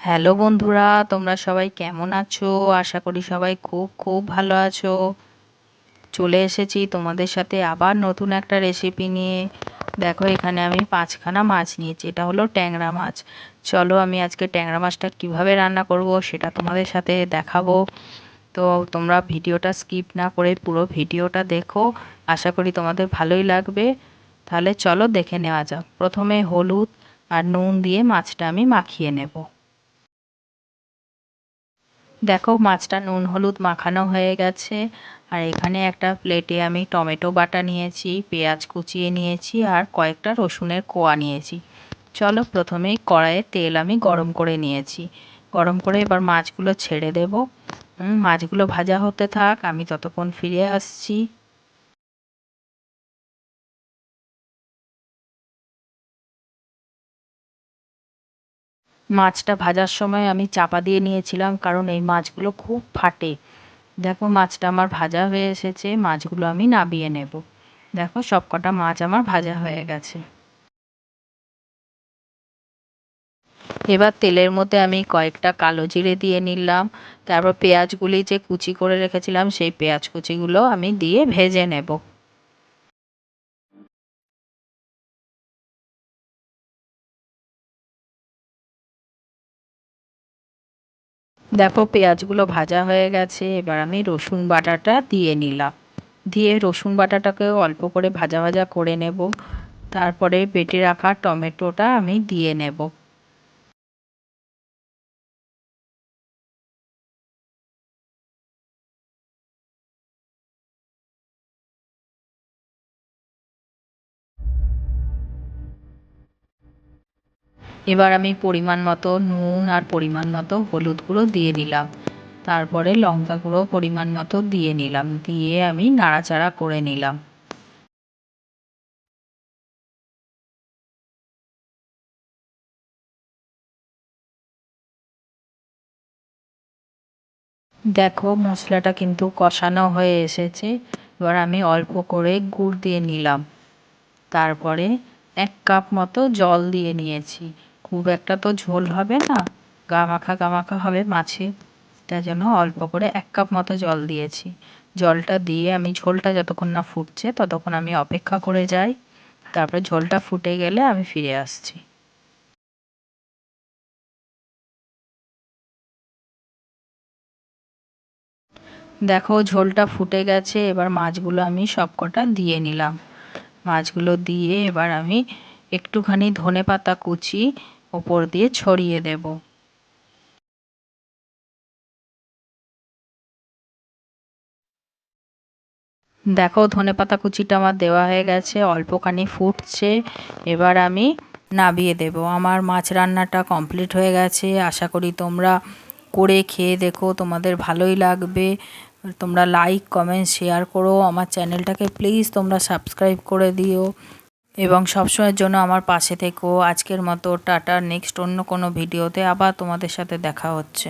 Hello বন্ধুরা, তোমরা সবাই কেমন আছো? আশা করি সবাই খুব খুব ভালো আছো। চলে এসেছি তোমাদের সাথে আবার নতুন একটা রেসিপি নিয়ে। দেখো, এখানে আমি পাঁচখানা মাছ নিয়েছি, এটা হলো ট্যাংরা মাছ। চলো, আমি আজকে ট্যাংরা মাছটা কীভাবে রান্না করব সেটা তোমাদের সাথে দেখাবো। তো তোমরা ভিডিওটা স্কিপ না করে পুরো ভিডিওটা দেখো। আশা করি তোমাদের ভালোই লাগবে। তাহলে চলো দেখে নেওয়া যাক। প্রথমে হলুদ আর নুন দিয়ে মাছটা আমি মাখিয়ে নেব। দেখো মাছটা নুন হলুদ মাখানো হয়ে গেছে। আর এখানে একটা প্লেটে আমি টমেটো বাটা নিয়েছি, পেঁয়াজ কুচিয়ে নিয়েছি আর কয়েকটা রসুনের কোয়া নিয়েছি। চলো প্রথমেই কড়াইয়ে তেল আমি গরম করে নিয়েছি। গরম করে এবার মাছগুলো ছেড়ে দেব। মাছগুলো ভাজা হতে থাক, আমি ততক্ষণ ফিরে আসছি। মাছটা ভাজার সময় আমি চাপা দিয়ে নিয়েছিলাম, কারণ এই মাছগুলো খুব ফাটে। দেখো, মাছটা আমার ভাজা হয়ে এসেছে, মাছগুলো আমি নাবিয়ে নেব। দেখো সব কটা মাছ আমার ভাজা হয়ে গেছে। এবার তেলের মধ্যে আমি কয়েকটা কালো জিরে দিয়ে নিলাম। তারপর পেঁয়াজগুলি যে কুচি করে রেখেছিলাম, সেই পেঁয়াজ কুচিগুলো আমি দিয়ে ভেজে নেব। দেখো, পেঁয়াজগুলো ভাজা হয়ে গেছে। এবার আমি রসুন বাটাটা দিয়ে নিলাম। দিয়ে রসুন বাটাটাকেও অল্প করে ভাজা ভাজা করে নেব। তারপরে বেটে রাখা টমেটোটা আমি দিয়ে নেব। এবার আমি পরিমাণ মতো নুন আর পরিমাণ মতো হলুদ গুঁড়ো দিয়ে দিলাম। তারপরে লঙ্কা গুঁড়ো পরিমাণ মতো দিয়ে নিলাম, দিয়ে আমি নাড়াচাড়া করে নিলাম। দেখো, মশলাটা কিন্তু কষানো হয়ে এসেছে। এবার আমি অল্প করে গুড় দিয়ে নিলাম। তারপরে এক কাপ মতো জল দিয়ে নিয়েছি। খুব একটা তো ঝোল হবে না। গা মাখা গা মাখা হবে মাছে তার জন্য অল্প করে এক কাপ মতো জল দিয়েছি। জলটা দিয়ে আমি, ঝোলটা যতক্ষণ না ফুটছে ততক্ষণ আমি অপেক্ষা করে যাই। তারপরে ঝোলটা ফুটে গেলে আমি ফিরে আসছি। দেখো, ঝোলটা ফুটে গেছে, এবার মাছগুলো আমি সবকটা দিয়ে নিলাম। মাছগুলো দিয়ে এবার আমি একটুখানি ধনে পাতা কুচি ওপর দিয়ে ছড়িয়ে দেব। দেখো ধনে পাতা কুচিটা আমার দেওয়া হয়ে গেছে, অল্পখানি ফুটছে, এবার আমি নাবিয়ে দেব। আমার মাছ রান্নাটা কমপ্লিট হয়ে গেছে, আশা করি তোমরা করে খেয়ে দেখো, তোমাদের ভালোই লাগবে। তোমরা লাইক কমেন্ট শেয়ার করো। আমার চ্যানেলটাকে প্লিজ তোমরা সাবস্ক্রাইব করে দিও। এবং সবসময়ের জন্য আমার পাশে থেকো। আজকের মতো টাটা, নেক্সট অন্য কোনো ভিডিওতে আবার তোমাদের সাথে দেখা হচ্ছে।